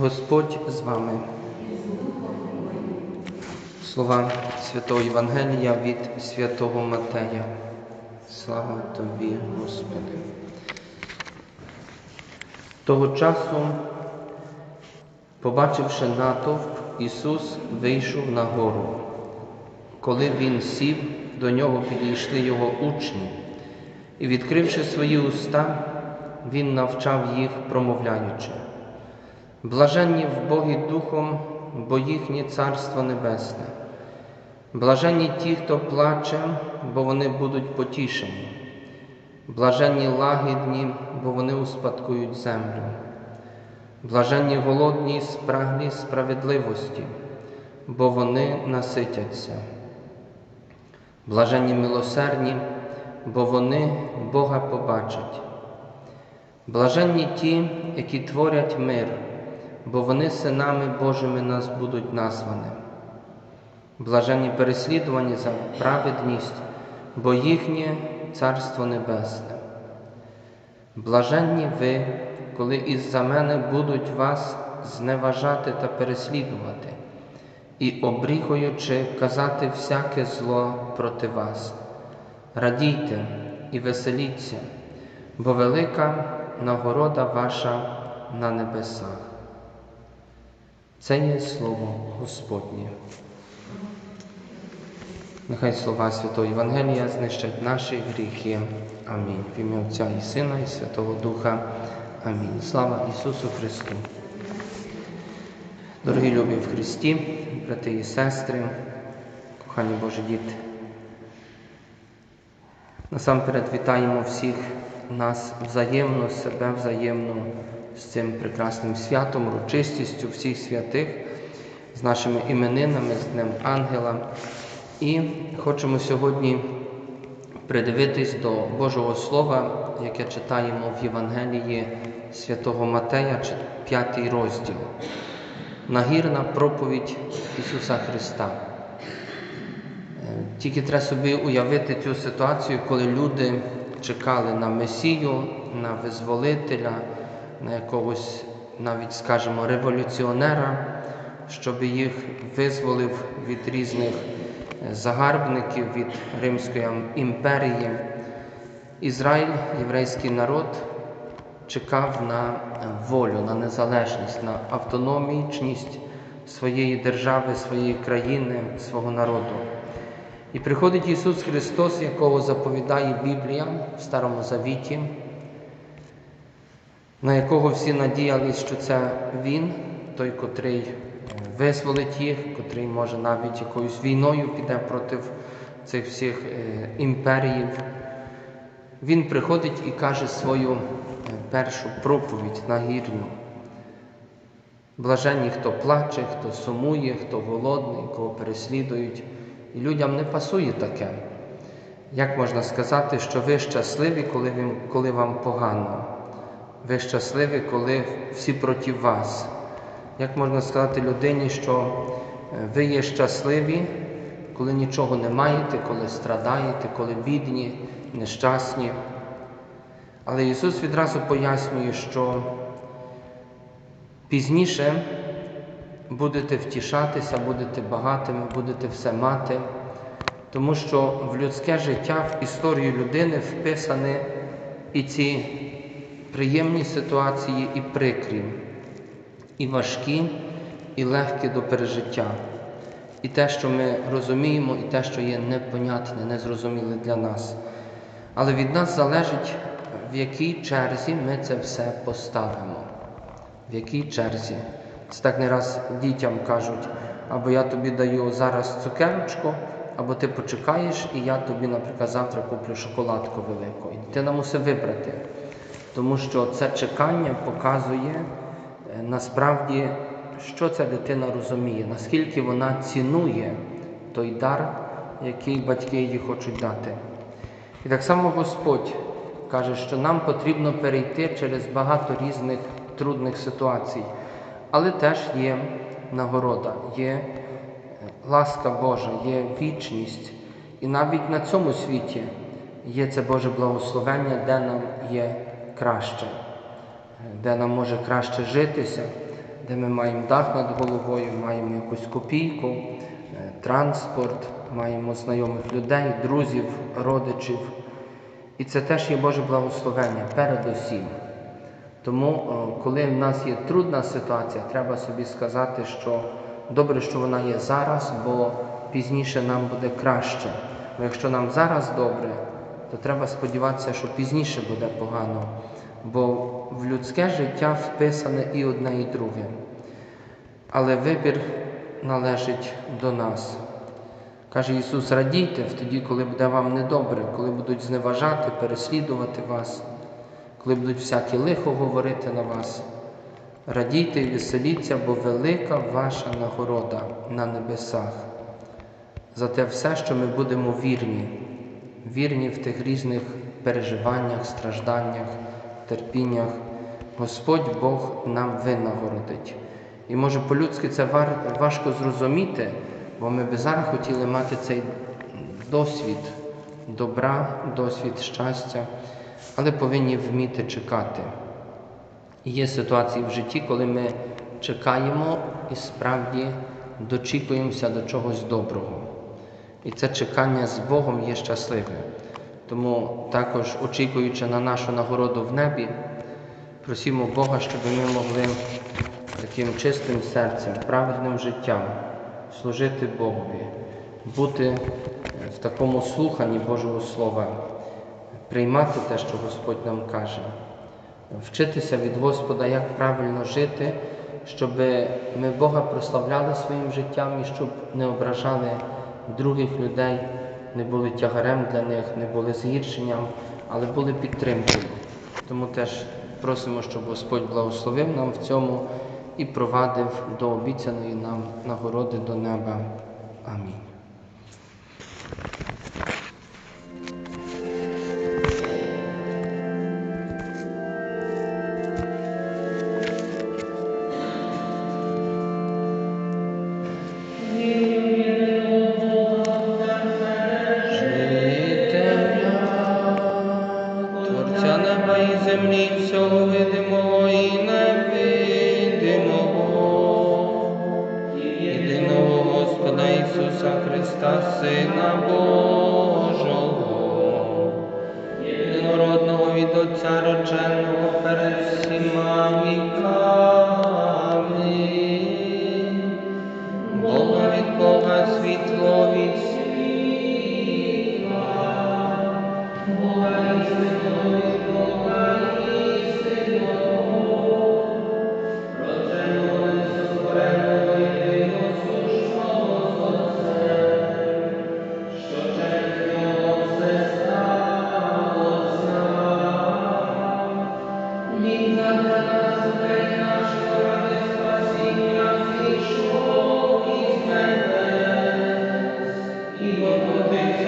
Господь з вами. Слова Святого Євангелія від Святого Матея. Слава тобі, Господи. Того часу, побачивши натовп, Ісус вийшов на гору. Коли Він сів, до нього підійшли Його учні, і, відкривши свої уста, Він навчав їх, промовляючи. Блаженні в Богі Духом, бо їхнє Царство Небесне. Блаженні ті, хто плаче, бо вони будуть потішені. Блаженні лагідні, бо вони успадкують землю. Блаженні голодні спраглі справедливості, бо вони наситяться. Блаженні милосердні, бо вони Бога побачать. Блаженні ті, які творять мир, бо вони синами Божими нас будуть названі. Блаженні переслідувані за праведність, бо їхнє Царство Небесне. Блаженні ви, коли із-за мене будуть вас зневажати та переслідувати, і, обріхуючи, казати всяке зло проти вас. Радійте і веселіться, бо велика нагорода ваша на небесах. Це є слово Господнє. Нехай слова Святого Євангелія знищать наші гріхи. Амінь. В ім'я Отця і Сина, і Святого Духа. Амінь. Слава Ісусу Христу. Дорогі любі в Христі, брати і сестри, кохані Божі діти. Насамперед вітаємо всіх нас взаємно, себе взаємно з цим прекрасним святом, урочистістю всіх святих, з нашими іменинами, з Днем Ангела. І хочемо сьогодні придивитись до Божого Слова, яке читаємо в Євангелії святого Матея, 5 розділ. Нагірна проповідь Ісуса Христа. Тільки треба собі уявити цю ситуацію, коли люди чекали на Месію, на визволителя, на якогось, навіть, скажімо, революціонера, щоб їх визволив від різних загарбників, від Римської імперії. Ізраїль, єврейський народ, чекав на волю, на незалежність, на автономічність своєї держави, своєї країни, свого народу. І приходить Ісус Христос, якого заповідає Біблія в Старому Завіті, на якого всі надіялись, що це Він, той, котрий визволить їх, котрий може навіть якоюсь війною піде проти цих всіх імперіїв. Він приходить і каже свою першу проповідь нагірну. Блаженні, хто плаче, хто сумує, хто голодний, кого переслідують. І людям не пасує таке. Як можна сказати, що ви щасливі, коли вам погано? Ви щасливі, коли всі проти вас? Як можна сказати людині, що ви є щасливі, коли нічого не маєте, коли страдаєте, коли бідні, нещасні? Але Ісус відразу пояснює, що пізніше будете втішатися, будете багатими, будете все мати, тому що в людське життя, в історію людини вписані і ці приємні ситуації, і прикрі, і важкі, і легкі до пережиття. І те, що ми розуміємо, і те, що є непонятне, незрозуміле для нас. Але від нас залежить, в якій черзі ми це все поставимо, в якій черзі. Це так не раз дітям кажуть, або я тобі даю зараз цукерочку, або ти почекаєш, і я тобі, наприклад, завтра куплю шоколадку велику. І дитина мусить вибрати, тому що це чекання показує насправді, що ця дитина розуміє, наскільки вона цінує той дар, який батьки їй хочуть дати. І так само Господь каже, що нам потрібно перейти через багато різних трудних ситуацій. Але теж є нагорода, є ласка Божа, є вічність. І навіть на цьому світі є це Боже благословення, де нам є краще, де нам може краще житися, де ми маємо дах над головою, маємо якусь копійку, е, транспорт, маємо знайомих людей, друзів, родичів. І це теж є Боже благословення передусім. Тому, е, коли в нас є трудна ситуація, треба собі сказати, що добре, що вона є зараз, бо пізніше нам буде краще. Бо якщо нам зараз добре, то треба сподіватися, що пізніше буде погано. Бо в людське життя вписане і одне, і друге. Але вибір належить до нас. Каже Ісус, радійте тоді, коли буде вам недобре, коли будуть зневажати, переслідувати вас, коли будуть всякі лихо говорити на вас. Радійте і веселіться, бо велика ваша нагорода на небесах. За те все, що ми будемо вірні, вірні в тих різних переживаннях, стражданнях, терпіннях, Господь Бог нам винагородить. І може по-людськи це важко зрозуміти, бо ми би зараз хотіли мати цей досвід добра, досвід щастя, але повинні вміти чекати. І Є ситуації в житті, коли ми чекаємо і справді дочікуємося до чогось доброго. І це чекання з Богом є щасливе. Тому також, очікуючи на нашу нагороду в небі, просимо Бога, щоб ми могли таким чистим серцем, праведним життям служити Богові, бути в такому слуханні Божого Слова, приймати те, що Господь нам каже, вчитися від Господа, як правильно жити, щоб ми Бога прославляли своїм життям і щоб не ображали других людей, не були тягарем для них, не були згіршенням, але були підтримкою. Тому теж просимо, щоб Господь благословив нам в цьому і провадив до обіцяної нам нагороди до неба. Амінь. Христа, Сина Божого, єдинородного від Отця родженого перед